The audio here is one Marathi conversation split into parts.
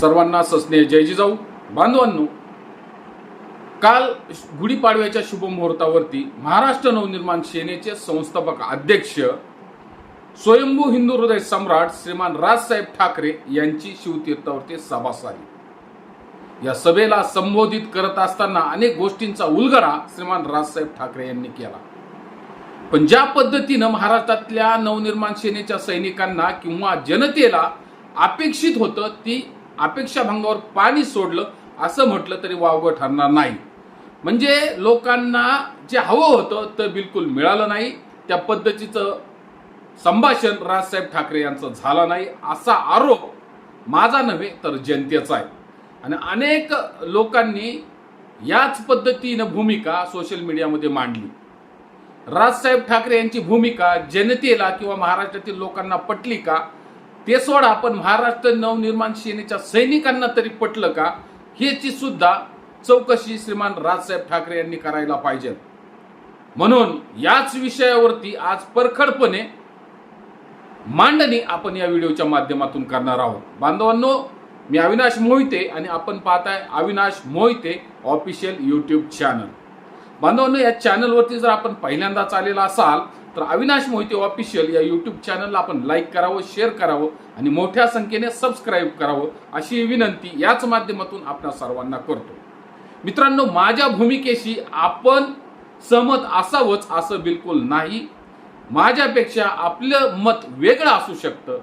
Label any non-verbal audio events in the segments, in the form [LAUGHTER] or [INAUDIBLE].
सर्वांना सस्नेह. जय जिजाऊ. बांधवांनो काल गुढीपाडव्याच्या शुभमुहूर्तावरती महाराष्ट्र नवनिर्माण सेनेचे संस्थापक अध्यक्ष स्वयंभू हिंदू हृदय सम्राट श्रीमान राजसाहेब ठाकरे यांची शिवतीर्थावरती सभा झाली या सभेला संबोधित करत असताना अनेक गोष्टींचा उलगडा श्रीमान राजसाहेब ठाकरे यांनी केला. पण ज्या पद्धतीनं महाराष्ट्रातल्या नवनिर्माण सेनेच्या सैनिकांना किंवा जनतेला अपेक्षित होतं ती अपेक्षा भंगावर पाणी सोडलं असं म्हटलं तरी वावगं ठरणार नाही. म्हणजे लोकांना जे हवं होतं ते बिलकुल मिळालं नाही. त्या पद्धतीचं संभाषण राजसाहेब ठाकरे यांचं झालं नाही असा आरोप माझा नव्हे तर जनतेचा आहे. आणि अनेक लोकांनी याच पद्धतीनं भूमिका सोशल मीडियामध्ये मांडली. राजसाहेब ठाकरे यांची भूमिका जनतेला किंवा महाराष्ट्रातील लोकांना पटली का? ते सोडा पण महाराष्ट्र नवनिर्माण सेनेच्या सैनिकांना तरी पटलं का? ह्याची सुद्धा चौकशी श्रीमान राजसाहेब ठाकरे यांनी करायला पाहिजे. म्हणून याच विषयावरती आज परखडपणे मांडणी आपण या व्हिडिओच्या माध्यमातून करणार आहोत. बांधवांनो मी अविनाश मोहिते आणि आपण पाहताय Avinash Mohite official YouTube channel. बांधवांनो या चॅनलवरती जर आपण पहिल्यांदाच आलेला असाल तर अविनाश मोहिते ऑफिशियल या यूट्यूब चॅनलला आपण लाईक करावं शेअर करावं आणि मोठ्या संख्येने सबस्क्राईब करावं अशी विनंती याच माध्यमातून आपल्या सर्वांना करतो. मित्रांनो माझ्या भूमिकेशी आपण सहमत असावंच असं बिलकुल नाही. माझ्यापेक्षा आपलं मत वेगळं असू शकतं.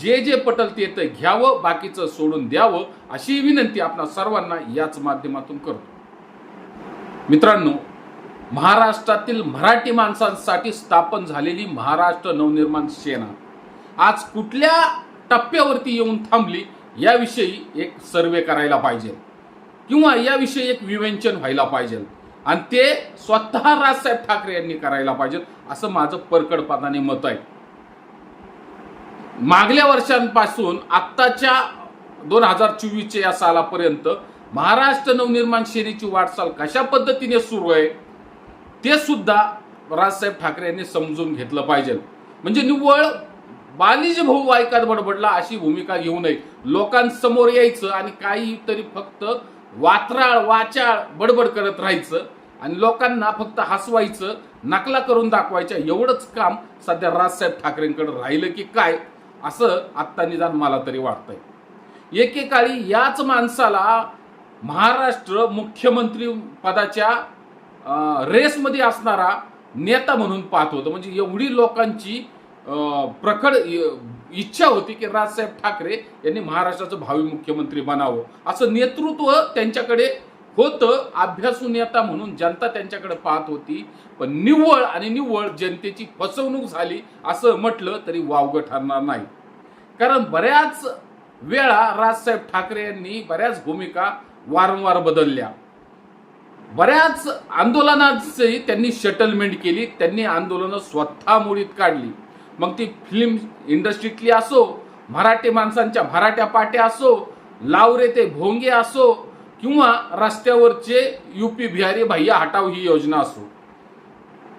जे जे पटल ते तर घ्यावं बाकीचं सोडून द्यावं अशी विनंती आपल्या सर्वांना याच माध्यमातून करतो. मित्रांनो महाराष्ट्रातील मराठी माणसांसाठी स्थापन झालेली महाराष्ट्र नवनिर्माण सेना आज कुठल्या टप्प्यावरती येऊन थांबली याविषयी एक सर्वे करायला पाहिजे. किंवा याविषयी एक विवेचन व्हायला पाहिजे. आणि ते स्वतः राजसाहेब ठाकरे यांनी करायला पाहिजे असं माझं परकडपणाने मत आहे. मागल्या वर्षांपासून आत्ताच्या दोन हजार चोवीसच्या या सालापर्यंत महाराष्ट्र नवनिर्माण सेनेची वाटचाल कशा पद्धतीने सुरू आहे ते सुद्धा राजसाहेब ठाकरे यांनी समजून घेतलं पाहिजे. म्हणजे निव्वळ बालिज भाऊ वायकात बडबडला अशी भूमिका घेऊ नये. लोकांसमोर यायचं आणि काहीतरी फक्त वात्राळ वाचाळ बडबड करत राहायचं आणि लोकांना फक्त हसवायचं नकला करून दाखवायचं एवढंच काम सध्या राजसाहेब ठाकरेंकडे राहिलं की काय? असं आत्ता निदान मला तरी वाटतंय. एकेकाळी याच माणसाला महाराष्ट्र मुख्यमंत्री पदाच्या रेसमध्ये असणारा नेता म्हणून पाहत होतं. म्हणजे एवढी लोकांची प्रखर प्रखड इच्छा होती की राजसाहेब ठाकरे यांनी महाराष्ट्राचं भावी मुख्यमंत्री बनावं. असं नेतृत्व त्यांच्याकडे होतं. अभ्यासू नेता म्हणून जनता त्यांच्याकडे पाहत होती. पण निव्वळ आणि निव्वळ जनतेची फसवणूक झाली असं म्हटलं तरी वावगं ठरणार नाही. कारण बऱ्याच वेळा राजसाहेब ठाकरे यांनी बऱ्याच भूमिका वारंवार बदलल्या. बऱ्याच आंदोलनाची त्यांनी सेटलमेंट केली त्यांनी आंदोलनं स्वतः मोडीत काढली. मग ती फिल्म इंडस्ट्रीतली असो मराठी माणसांच्या मराठ्या पाट्या असो लावरे ते भोंगे असो किंवा रस्त्यावरचे युपी बिहारी भैया हटाव ही योजना असो.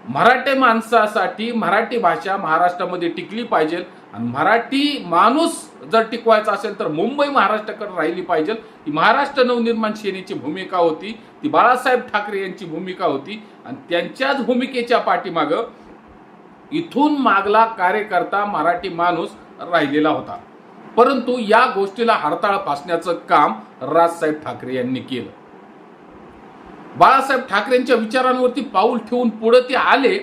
मराठी माणसासाठी मराठी भाषा महाराष्ट्रामध्ये टिकली पाहिजे आणि मराठी माणूस जर टिकवायचा असेल तर मुंबई महाराष्ट्राकडे राहिली पाहिजे. ही महाराष्ट्र नवनिर्माण सेनेची भूमिका होती. ती बाळासाहेब ठाकरे यांची भूमिका होती. आणि त्यांच्याच भूमिकेच्या पाठीमागं इथून मागला कार्यकर्ता मराठी माणूस राहिलेला होता. परंतु या गोष्टीला हडताळ फासण्याचं काम राजसाहेब ठाकरे यांनी केलं. बाळासाहेब ठाकरेंच्या विचारांवरती पाऊल ठेवून पुढे ते आले.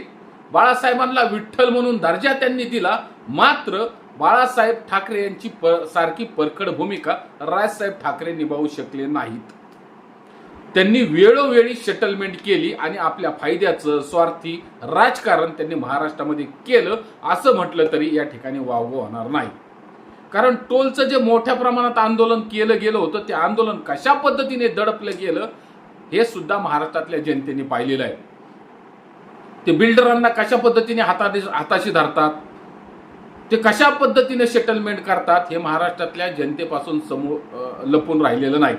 बाळासाहेबांना विठ्ठल म्हणून दर्जा त्यांनी दिला. मात्र बाळासाहेब ठाकरे यांची प- सारखी परखड भूमिका राजसाहेब ठाकरे निभावू शकले नाहीत. त्यांनी वेळोवेळी सेटलमेंट केली आणि आपल्या फायद्याचं स्वार्थी राजकारण त्यांनी महाराष्ट्रामध्ये केलं असं म्हटलं तरी या ठिकाणी वावगं होणार नाही. कारण टोलचं जे मोठ्या प्रमाणात आंदोलन केलं गेलं होतं ते आंदोलन कशा पद्धतीने दडपलं गेलं हे सुद्धा महाराष्ट्रातल्या जनतेने पाहिलेलं आहे. ते बिल्डरांना कशा पद्धतीने हाताने हाताशी धरतात? ते कशा पद्धतीने सेटलमेंट करतात हे महाराष्ट्रातल्या जनतेपासून समोर लपून राहिलेलं नाही.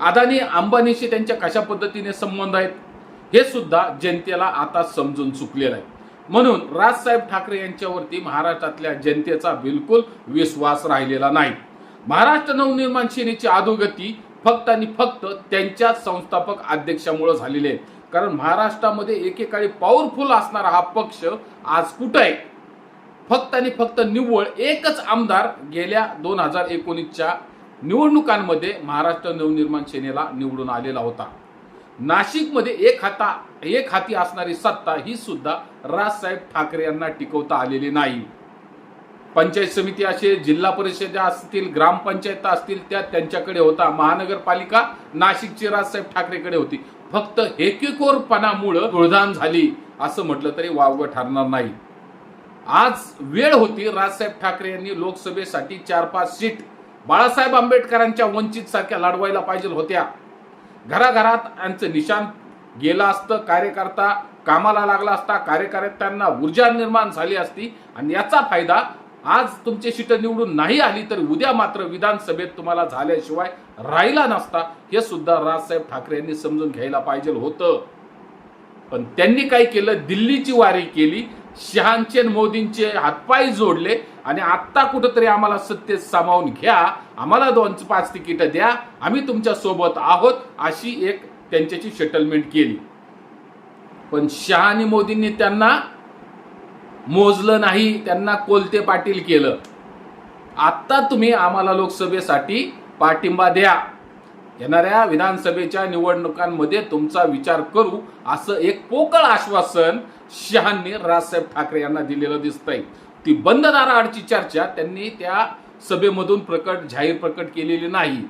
अदानी अंबानीशी त्यांच्या कशा पद्धतीने संबंध आहेत हे सुद्धा जनतेला आता समजून चुकलेलं आहे. म्हणून राजसाहेब ठाकरे यांच्यावरती महाराष्ट्रातल्या जनतेचा बिलकुल विश्वास राहिलेला नाही. महाराष्ट्र नवनिर्माण सेनेची अधोगती फक्त आणि फक्त त्यांच्याच संस्थापक अध्यक्षामुळे झालेली आहे. कारण महाराष्ट्रामध्ये एकेकाळी पॉवरफुल असणारा हा पक्ष आज कुठं आहे? फक्त आणि फक्त निव्वळ एकच आमदार गेल्या दोन हजार एकोणीसच्या निवडणुकांमध्ये महाराष्ट्र नवनिर्माण सेनेला निवडून आलेला होता. नाशिकमध्ये एक हाता एक हाती असणारी सत्ता ही सुद्धा राजसाहेब ठाकरे यांना टिकवता आलेली नाही. पंचायत समिती असेल जिल्हा परिषदा असतील ग्रामपंचायत असतील त्या त्यांच्याकडे होता. महानगरपालिका नाशिकची राजसाहेब ठाकरेकडे होती. फक्त हेकेकोरपणामुळं तुळधान झाली असं म्हटलं तरी वावगं ठरणार नाही. आज वेळ होती राजसाहेब ठाकरे यांनी लोकसभेसाठी चार पाच सीट बाळासाहेब आंबेडकरांच्या वंचित सारख्या लढवायला पाहिजे होत्या. घराघरात यांचं निशाण गेलं असतं कार्यकर्ता कामाला लागला असता कार्यकर्त्यांना ऊर्जा निर्माण झाली असती आणि याचा फायदा आज तुमची सीट निवडून नाही आली तर उद्या मात्र विधानसभेत तुम्हाला झाल्याशिवाय राहिला नसता हे सुद्धा राजसाहेब ठाकरे यांनी समजून घ्यायला पाहिजे होतं. पण त्यांनी काय केलं? दिल्लीची वारी केली. शहांचे आणि मोदींचे हातपाय जोडले आणि आत्ता कुठंतरी आम्हाला सत्तेत सामावून घ्या. आम्हाला दोन पाच तिकीटं द्या. आम्ही तुमच्यासोबत आहोत अशी एक त्यांच्याची सेटलमेंट केली. पण शहा आणि मोदींनी त्यांना मोजलं नाही त्यांना कोलते पाटील केलं. आत्ता तुम्ही आम्हाला लोकसभेसाठी पाठिंबा द्या. येणाऱ्या विधानसभेच्या निवडणुकांमध्ये तुमचा विचार करू असं एक पोकळ आश्वासन शहांनी राजसाहेब ठाकरे यांना दिलेलं दिसतंय. ती बंद दाराआडची चर्चा त्यांनी त्या सभेमधून प्रकट जाहीर प्रकट केलेली नाही.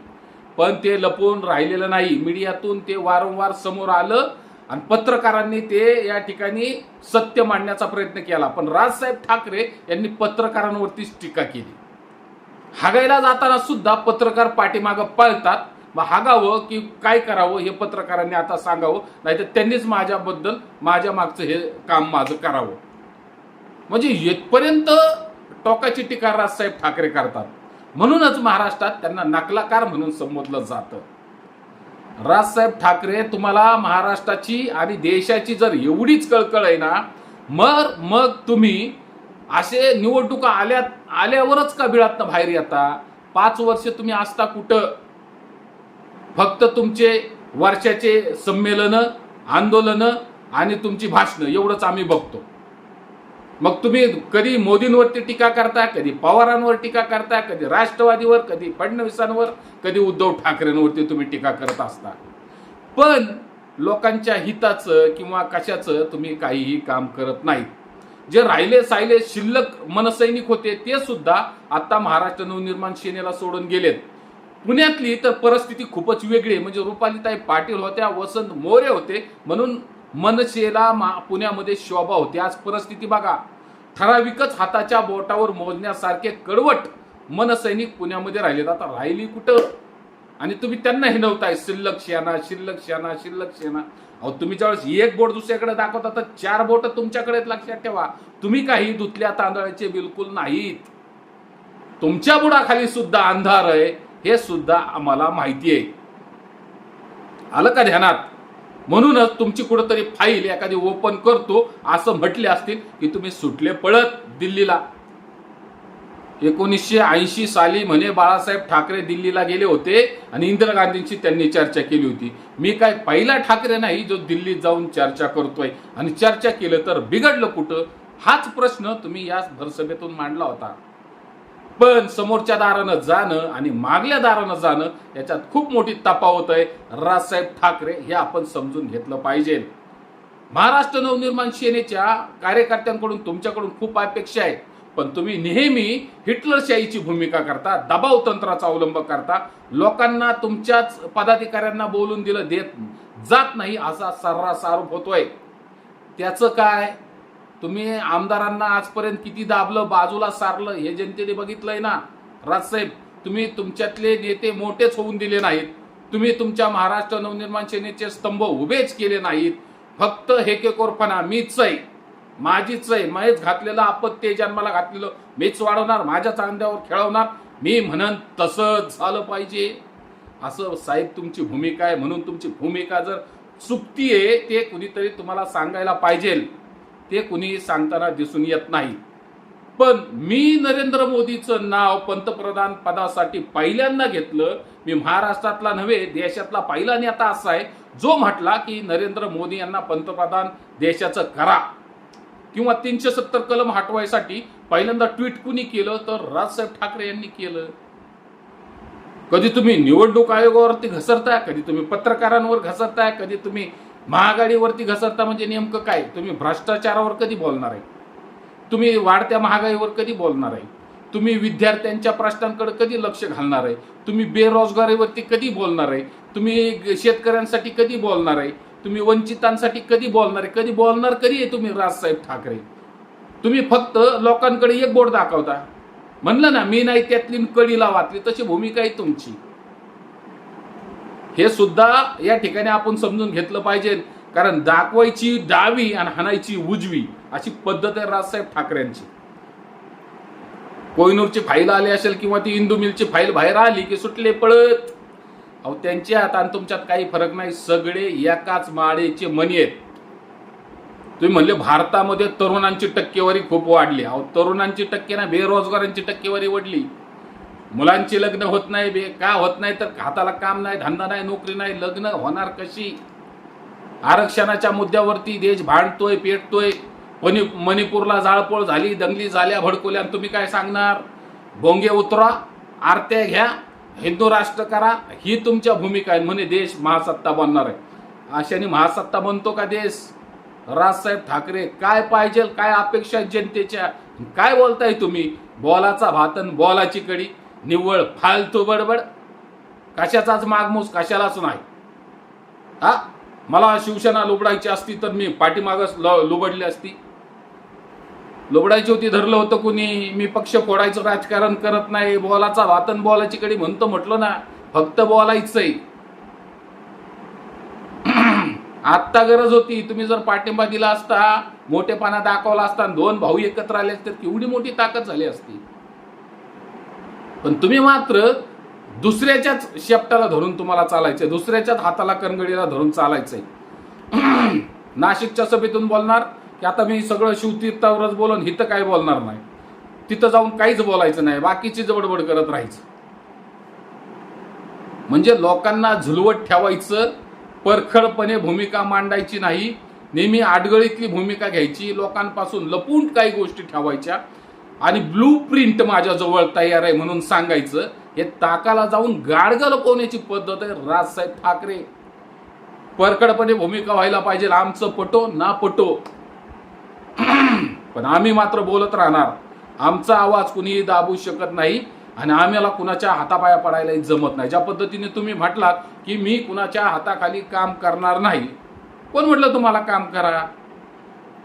पण ते लपवून राहिलेलं नाही. मीडियातून ते वारंवार समोर आलं आणि पत्रकारांनी ते या ठिकाणी सत्य मांडण्याचा प्रयत्न केला. पण राजसाहेब ठाकरे यांनी पत्रकारांवरतीच टीका केली. हागायला जाताना सुद्धा पत्रकार पाठीमागं पळतात. मग हागावं की काय करावं हे पत्रकारांनी आता सांगावं नाहीतर त्यांनीच माझ्याबद्दल माझ्या मागचं हे काम माझं करावं. म्हणजे येथपर्यंत टोकाची टीका राजसाहेब ठाकरे करतात. म्हणूनच महाराष्ट्रात त्यांना नकलाकार म्हणून संबोधलं जातं. राजसाहेब ठाकरे तुम्हाला महाराष्ट्राची आणि देशाची जर एवढीच कळकळ आहे ना मग मग तुम्ही असे निवडणुका आल्या आल्यावरच का बिळातनं बाहेर येता? पाच वर्ष तुम्ही असता कुठं फक्त तुमचे वर्षाचे संमेलनं आंदोलनं आणि तुमची भाषणं एवढंच आम्ही बघतो. मग तुम्ही कधी मोदींवरती टीका करता कधी पवारांवर टीका करता कधी राष्ट्रवादीवर कधी फडणवीसांवर कधी उद्धव ठाकरेंवरती तुम्ही टीका करत असता. पण लोकांच्या हिताचं किंवा कशाचं तुम्ही काहीही काम करत नाहीत. जे राहिले सायले शिल्लक मनसैनिक होते ते सुद्धा आता महाराष्ट्र नवनिर्माण सेनेला सोडून गेलेत. पुण्यातली तर परिस्थिती खूपच वेगळी आहे. म्हणजे रुपालीताई पाटील होत्या वसंत मोरे होते. म्हणून मनसेला मा- पुण्यामध्ये शोभा होती. आज परिस्थिती बघा. ठराविकच हाताच्या बोटावर मोजण्यासारखे कडवट मनसैनिक पुण्यामध्ये राहिलेत. आता राहिली कुठं? आणि तुम्ही त्यांना हिनवताय. शिल्लक शेना शिल्लक शेना शिल्लक शेना अहो तुम्ही ज्यावेळेस एक बोट दुसऱ्याकडे दाखवता तर चार बोट तुमच्याकडे लक्षात ठेवा. तुम्ही काही धुतल्या तांदळाचे बिलकुल नाहीत. तुमच्या बुडाखाली सुद्धा अंधार आहे. हे सुद्धा आम्हाला माहिती आहे. आलं का ध्यानात? म्हणूनच तुमची कुठंतरी फाईल एखादी ओपन करतो असं म्हटले असतील की तुम्ही सुटले पळत दिल्लीला. एकोणीसशे ऐंशी साली म्हणे बाळासाहेब ठाकरे दिल्लीला गेले होते आणि इंदिरा गांधींची त्यांनी चर्चा केली होती. मी काय पहिला ठाकरे नाही जो दिल्लीत जाऊन चर्चा करतोय. आणि चर्चा केलं तर बिघडलं कुठं? हाच प्रश्न तुम्ही या भरसभेतून मांडला होता. पण समोरच्या दारानं जाणं आणि मागल्या दारानं जाणं याच्यात खूप मोठी तफावत आहे राजसाहेब ठाकरे हे आपण समजून घेतलं पाहिजे. महाराष्ट्र नवनिर्माण सेनेच्या कार्यकर्त्यांकडून तुमच्याकडून खूप अपेक्षा आहे. पण तुम्ही नेहमी हिटलरशाहीची भूमिका करता दबाव तंत्राचा अवलंब करता. लोकांना तुमच्याच पदाधिकाऱ्यांना बोलून दिलं देत जात नाही असा सर्रास आरोप होतोय. त्याचं काय? तुम्ही आमदारांना आजपर्यंत किती दाबलं बाजूला सारलं हे जनतेने बघितलंय ना? राजसाहेब तुम्ही तुमच्यातले नेते मोठेच होऊन दिले नाहीत. तुम्ही तुमच्या महाराष्ट्र नवनिर्माण सेनेचे स्तंभ उभेच केले नाहीत. फक्त हेकेकोरपणा मीच आहे. माझीच आहे. मयच घातलेलं आपत्ती जन्माला घातलेलं मीच वाढवणार माझ्या चांद्यावर खेळवणार. मी म्हणन तसंच झालं पाहिजे. असं साहेब तुमची भूमिका आहे म्हणून तुमची भूमिका जर चुकतीये ते कुणीतरी तुम्हाला सांगायला पाहिजे ते कुणी सांगताना दिसून येत नाही. पण मी नरेंद्र मोदीचं नाव पंतप्रधान पदासाठी पहिल्यांदा घेतलं मी महाराष्ट्रातला नव्हे देशातला पहिला नेता असा आहे जो म्हटला की नरेंद्र मोदी यांना पंतप्रधान देशाचं करा. किंवा तीनशे सत्तर कलम हटवायसाठी पहिल्यांदा ट्विट कुणी केलं तर राजसाहेब ठाकरे यांनी केलं. कधी तुम्ही निवडणूक आयोगावरती घसरताय कधी तुम्ही पत्रकारांवर घसरताय कधी तुम्ही महागाडीवरती घसरता म्हणजे नेमकं काय? तुम्ही भ्रष्टाचारावर कधी बोलणार आहे? तुम्ही वाढत्या महागाईवर कधी बोलणार आहे? तुम्ही विद्यार्थ्यांच्या प्रश्नांकडे कधी लक्ष घालणार आहे? तुम्ही बेरोजगारीवरती कधी बोलणार आहे? तुम्ही शेतकऱ्यांसाठी कधी बोलणार आहे? तुम्ही वंचितांसाठी कधी बोलणार आहे? कधी बोलणार कधी आहे तुम्ही राजसाहेब ठाकरे? तुम्ही फक्त लोकांकडे एक बोट दाखवता. म्हणलं ना मी नाही त्यातली कडीला लावातली तशी भूमिका आहे तुमची. हे सुद्धा या ठिकाणी आपण समजून घेतलं पाहिजे. कारण दाखवायची डावी आणि हाणायची उजवी अशी पद्धत आहे राजसाहेब ठाकरेंची. कोहिनूरची फाईल आली असेल किंवा ती इंदू मिलची फाईल बाहेर आली की सुटले पळत. अहो त्यांच्यात आणि तुमच्यात काही फरक नाही. सगळे एकाच माळेचे मनी आहेत. तुम्ही म्हणले भारतामध्ये तरुणांची टक्केवारी खूप वाढली. अहो तरुणांची टक्के ना बेरोजगारांची टक्केवारी वाढली. मुलांची लग्न होत नाही बे. का होत नाही तर हाताला काम नाही धंदा नाही नोकरी नाही लग्न होणार कशी? आरक्षणाच्या मुद्द्यावरती देश भांडतोय पेटतोय. मणि मणिपूरला जाळपोळ झाली दंगली झाल्या भडकोल्या. तुम्ही काय सांगणार? भोंगे उतरा आरत्या घ्या हिंदू राष्ट्र करा. ही तुमच्या भूमिका आहे. म्हणे देश महासत्ता बनणार आहे. अशाने महासत्ता बनतो का देश? राजसाहेब ठाकरे काय पाहिजे काय अपेक्षा आहेत जनतेच्या? काय बोलताय तुम्ही? बॉलाचा भातन बॉलाची कडी. निव्वळ फालतू बडबड. कशाचाच मागमूस कशालाच नाही. हा? मला शिवसेना लुबडायची असती तर मी पाठीमागच ल लुबडली असती. लुबडायची होती धरलं होतं कुणी. मी पक्ष फोडायचं राजकारण करत नाही. बॉलाचा वातन बॉलाची कडी म्हणतो म्हटलं ना फक्त बोलायचंय. [CLEARS THROAT] आत्ता गरज होती. तुम्ही जर पाठिंबा दिला असता मोठेपणा दाखवला असता आणि दोन भाऊ एकत्र आले असते केवढी मोठी ताकद झाली असती. पण तुम्ही मात्र दुसऱ्याच्याच शेपटाला धरून तुम्हाला चालायचंय. दुसऱ्याच्याच हाताला करंगडीला धरून चालायचंय. [CLEARS THROAT] नाशिकच्या सभेतून बोलणार की आता मी सगळं शिवतीर्थावरच बोलून हिथं काय बोलणार नाही. तिथं जाऊन काहीच बोलायचं नाही बाकीची जबडबड करत राहायचं. म्हणजे लोकांना झुलवत ठेवायचं परखडपणे भूमिका मांडायची नाही नेहमी आडगळीतली भूमिका घ्यायची लोकांपासून लपून काही गोष्टी ठेवायच्या आणि ब्लू प्रिंट माझ्याजवळ तयार आहे म्हणून सांगायचं हे ताकाला जाऊन गाडगं लपवण्याची पद्धत आहे राजसाहेब ठाकरे. परकडपणे भूमिका व्हायला पाहिजे आमचं पटो ना पटो. पण आम्ही मात्र बोलत राहणार. आमचा आवाज कुणीही दाबू शकत नाही आणि आम्हाला कुणाच्या हातापाया पडायलाही जमत नाही. ज्या पद्धतीने तुम्ही म्हटलात की मी कुणाच्या हाताखाली काम करणार नाही कोण म्हटलं तुम्हाला काम करा?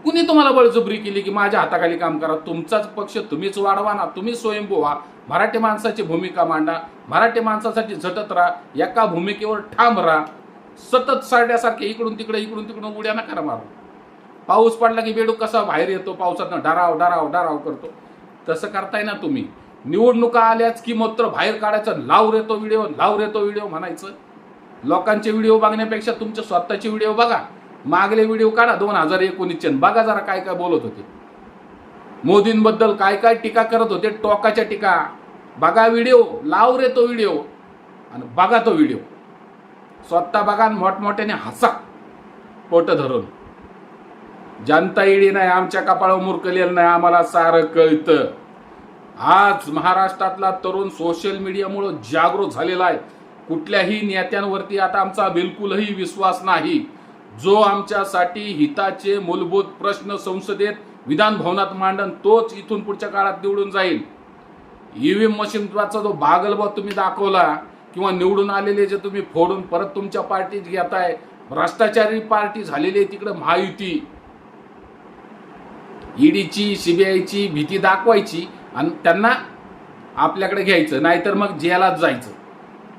कुणी तुम्हाला बळजबरी केली की माझ्या हाताखाली काम करा? तुमचाच पक्ष तुम्हीच वाढवा ना. तुम्ही स्वयंभू व्हा. मराठी माणसाची भूमिका मांडा. मराठी माणसासाठी झटत राहा. एका भूमिकेवर ठाम राहा. सतत सारड्यासारखे इकडून तिकडे इकडून तिकडून उड्या नका मारू. पाऊस पडला की बेडूक कसा बाहेर येतो? पावसातनं डराव डराव डराव करतो. तसं करताय ना तुम्ही. निवडणुका आल्याच की मात्र बाहेर काढायचं? लाव रेतो व्हिडिओ लाव रेतो व्हिडिओ म्हणायचं. लोकांचे व्हिडिओ बघण्यापेक्षा तुमचे स्वतःचे व्हिडिओ बघा. मागले व्हिडिओ काढा दोन हजार एकोणीसचे बघा जरा काय काय बोलत होते. मोदींबद्दल काय काय टीका करत होते टोकाच्या टीका. बघा व्हिडिओ लाव रे तो व्हिडिओ आणि बघा तो व्हिडिओ स्वतः बघा आणि मोठमोठ्याने हसा. पोट धरून. जनता येडी नाही आमच्या कपाळावर मुरकलेलं नाही आम्हाला सारं कळतं. आज महाराष्ट्रातला तरुण सोशल मीडियामुळं जागृत झालेला आहे. कुठल्याही नेत्यांवरती आता आमचा बिलकुलही विश्वास नाही. जो आमच्यासाठी हिताचे मूलभूत प्रश्न संसदेत विधान भवनात मांडन तोच इथून पुढच्या काळात निवडून जाईल. ईव्हीएम मशीनचा जो बागलबा तुम्ही दाखवला किंवा निवडून आलेले जे तुम्ही फोडून परत तुमच्या पार्टीत घेताय भ्रष्टाचारी पार्टी झालेली आहे तिकडे महायुती. ईडीची सीबीआयची भीती दाखवायची आणि त्यांना आपल्याकडे घ्यायचं नाहीतर मग जेलात जायचं.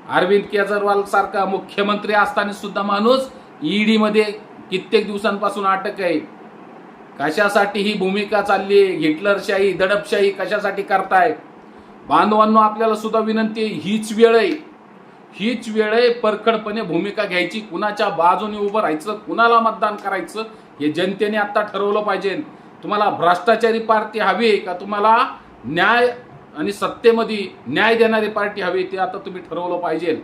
अरविंद केजरीवाल सारखा मुख्यमंत्री असताना सुद्धा माणूस ईडीमध्ये कित्येक दिवसांपासून अटक आहे. कशासाठी ही भूमिका चालली आहे? हिटलरशाही दडपशाही कशासाठी करताय? बांधवांनो आपल्याला सुद्धा विनंती आहे हीच वेळ आहे. हीच वेळ आहे परखडपणे भूमिका घ्यायची. कुणाच्या बाजूने उभं राहायचं कुणाला मतदान करायचं हे जनतेने आत्ता ठरवलं पाहिजे. तुम्हाला भ्रष्टाचारी पार्टी हवी आहे का? तुम्हाला न्याय आणि सत्तेमध्ये न्याय देणारी पार्टी हवी ते आता तुम्ही ठरवलं पाहिजे.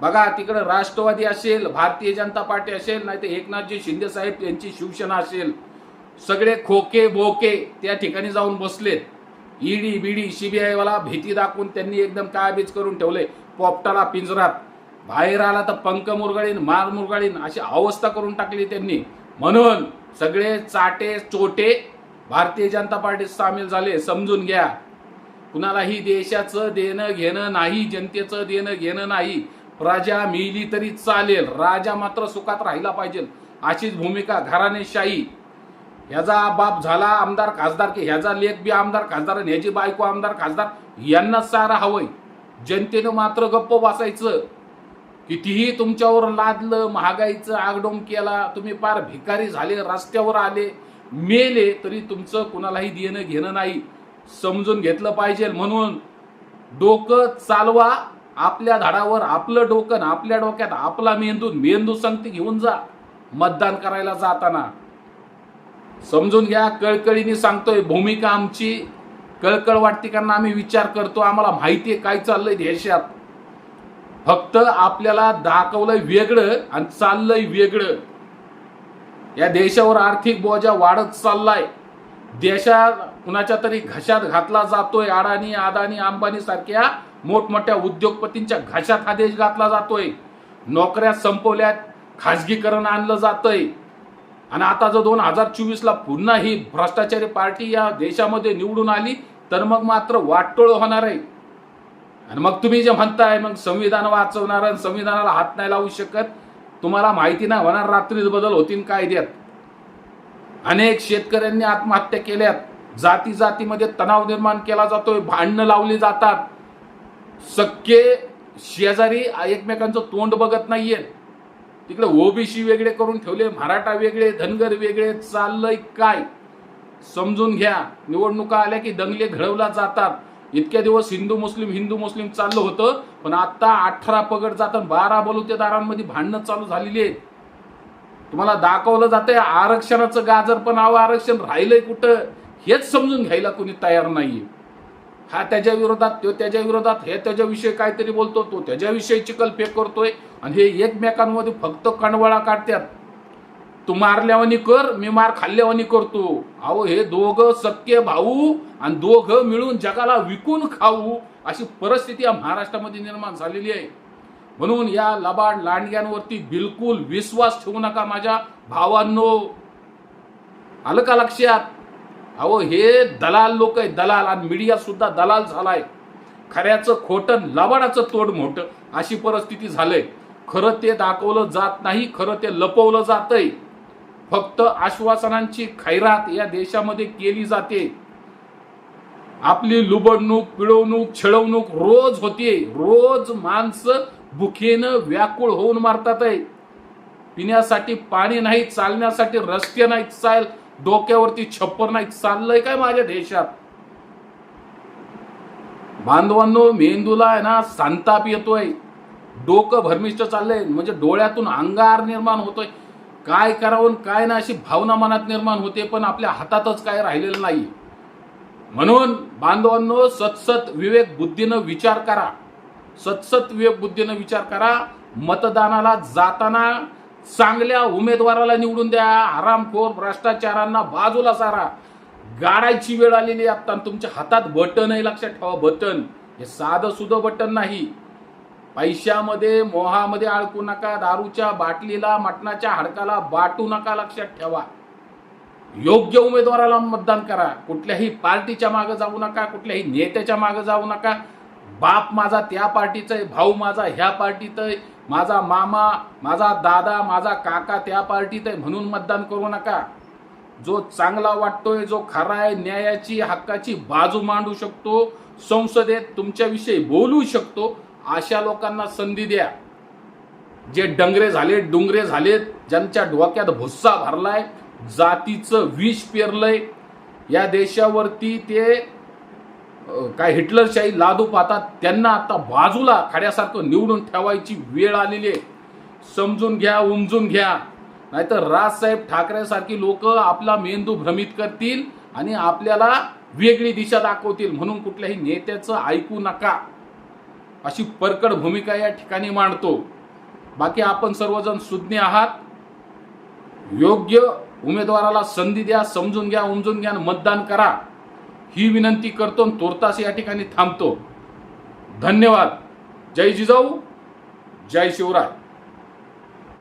बघा तिकडं राष्ट्रवादी असेल भारतीय जनता पार्टी असेल नाही तर एकनाथजी शिंदे साहेब यांची शिवसेना असेल. सगळे खोके बोके त्या ठिकाणी जाऊन बसलेत. ईडी बीडी सीबीआयवाला भीती दाखवून त्यांनी एकदम कायाबीज करून ठेवले पोपटाला पिंजरात. बाहेर आला तर पंख मुरगळीन मार मुरगळीन अशी अवस्था करून टाकली त्यांनी. म्हणून सगळे चाटे चोटे भारतीय जनता पार्टीत सामील झाले समजून घ्या. कुणालाही देशाचं देणं घेणं नाही जनतेचं देणं घेणं नाही. प्रजा मिली तरी चालेल. राजा मात्र सुखात राहिला पाहिजे. अशीच भूमिका घराणेशाही ह्याचा बाप झाला आमदार खासदार की ह्याचा लेख बी आमदार खासदार आणि ह्याची बायको आमदार खासदार यांनाच सारा हवंय. जनतेनं मात्र गप्प वाचायचं कितीही तुमच्यावर लादलं महागाईचं आगडोम केला तुम्ही पार भिकारी झाले रस्त्यावर आले मेले तरी तुमचं कुणालाही देणं घेणं नाही. समजून घेतलं पाहिजे म्हणून डोकं चालवा. आपल्या धाडावर आपलं डोकं आपल्या डोक्यात आपला मेंदू मेंदू संगती घेऊन जा. मतदान करायला जाताना. समजून घ्या कळकळीने सांगतोय भूमिका आमची. कळकळ वाटते कारण आम्ही विचार करतो आम्हाला माहिती आहे काय चाललंय देशात. फक्त आपल्याला दाखवलंय वेगळं आणि चाललंय वेगळं. या देशावर आर्थिक बोजा वाढत चाललाय. देशात कुणाच्या तरी घशात घातला जातोय अडाणी आदानी अंबानी सारख्या मोठमोठ्या उद्योगपतींच्या घशात हा देश घातला जातोय. नोकऱ्या संपवल्यात खाजगीकरण आणलं जातंय. आणि आता जर दोन हजार चोवीसला पुन्हा ही भ्रष्टाचारी पार्टी या देशामध्ये निवडून आली तर मग मात्र वाटोळ होणार आहे. आणि मग तुम्ही जे म्हणताय मग संविधान वाचवणार आणि संविधानाला हात नाही लावू शकत तुम्हाला माहिती नाही होणार रात्रीच बदल होतील कायद्यात. अनेक शेतकऱ्यांनी आत्महत्या केल्यात. जाती जातीमध्ये तणाव निर्माण केला जातोय भांडणं लावली जातात. सक्के शेजारी एकमेकांचं तोंड बघत नाहीये. तिकडे ओबीसी वेगळे करून ठेवले मराठा वेगळे धनगर वेगळे चाललंय काय? समजून घ्या. निवडणुका आल्या की दंगले घडवला जातात. इतक्या दिवस हिंदू मुस्लिम हिंदू मुस्लिम चाललं होतं पण आता अठरा पगड जातात बारा बलुतेदारांमध्ये भांडणं चालू झालेली आहेत. तुम्हाला दाखवलं जातंय आरक्षणाचं गाजर पण अहो आरक्षण राहिलंय कुठं? हेच समजून घ्यायला कोणी तयार नाहीये. हा त्याच्या विरोधात तो त्याच्या विरोधात हे त्याच्याविषयी काहीतरी बोलतो तो त्याच्याविषयी चिकलफेक करतोय. आणि हे एकमेकांमध्ये फक्त कणवळा काढतात तू मारल्यावानी कर मी मार खाल्ल्यावानी करतो. अहो हे दोघं सख्य भाऊ आणि दोघं मिळून जगाला विकून खाऊ अशी परिस्थिती या महाराष्ट्रामध्ये निर्माण झालेली आहे. म्हणून या लबाड लांडग्यांवरती बिलकुल विश्वास ठेवू नका माझ्या भावांनो. आलं का लक्षात? अहो हे दलाल लोक आहे दलाल आणि मीडिया सुद्धा दलाल झालाय. खऱ्याचं खोटं लबाडाचं तोड मोठं अशी परिस्थिती झालंय. खरं ते दाखवलं जात नाही खरं ते लपवलं जातंय. फक्त आश्वासनांची खैरात या देशामध्ये केली जाते. आपली लुबडणूक पिळवणूक छळवणूक रोज होते. रोज माणसं भुखेनं व्याकुळ होऊन मारतात आहे पिण्यासाठी पाणी नाही चालण्यासाठी रस्ते नाही चाल डोक्यावरती छप्पर नाही चाललंय काय माझ्या देशात? बांधवांनो मेंदूला आहे ना संताप येतोय. डोकं भरमिष्ट चाललंय म्हणजे डोळ्यातून अंगार निर्माण होतोय. काय करावं काय ना अशी भावना मनात निर्माण होते पण आपल्या हातातच काय राहिलेलं नाही. म्हणून बांधवांनो सतसत विवेक बुद्धीनं विचार करा. सतसत विवेक बुद्धीनं विचार करा. मतदानाला जाताना चांगल्या उमेदवाराला निवडून द्या. आरामखोर भ्रष्टाचारांना बाजूला सारा. गाडायची वेळ आलेली आहे आता तुमच्या हातात बटन आहे लक्षात ठेवा बटन हे साधं सुधं बटन नाही. पैशामध्ये मोहामध्ये अडकू नका दारूच्या बाटलीला मटणाच्या हाडकाला बाटू नका लक्षात ठेवा. योग्य उमेदवाराला मतदान करा. कुठल्याही पार्टीच्या मागे जाऊ नका कुठल्याही नेत्याच्या मागे जाऊ नका. बाप माझा त्या पार्टीचा आहे भाऊ माझा ह्या पार्टीचं आहे. माझा मामा माझा दादा माझा काका त्या पार्टीत आहे म्हणून मतदान करू नका. जो चांगला वाटतोय जो खरा आहे न्यायाची हक्काची बाजू मांडू शकतो संसदेत तुमच्याविषयी बोलू शकतो अशा लोकांना संधी द्या. जे डंगरे झाले डुंगरे झालेत ज्यांच्या डोक्यात भुस्सा भरलाय जातीचं विष पेरलंय या देशावरती ते काय हिटलरशाही लादू पाहतात त्यांना आता बाजूला खड्यासारखं निवडून ठेवायची वेळ आलेली आहे. समजून घ्या उमजून घ्या. नाहीतर राजसाहेब ठाकरेसारखी लोक आपला मेंदू भ्रमित करतील आणि आपल्याला वेगळी दिशा दाखवतील म्हणून कुठल्याही नेत्याचं ऐकू नका. अशी परकड भूमिका या ठिकाणी मांडतो. बाकी आपण सर्वजण सुज्ञ आहात. योग्य उमेदवाराला संधी द्या समजून घ्या उमजून घ्या मतदान करा. ही विनंती करतो आणि तोरतास या ठिकाणी थांबतो. धन्यवाद. जय जिजाऊ. जय शिवराय.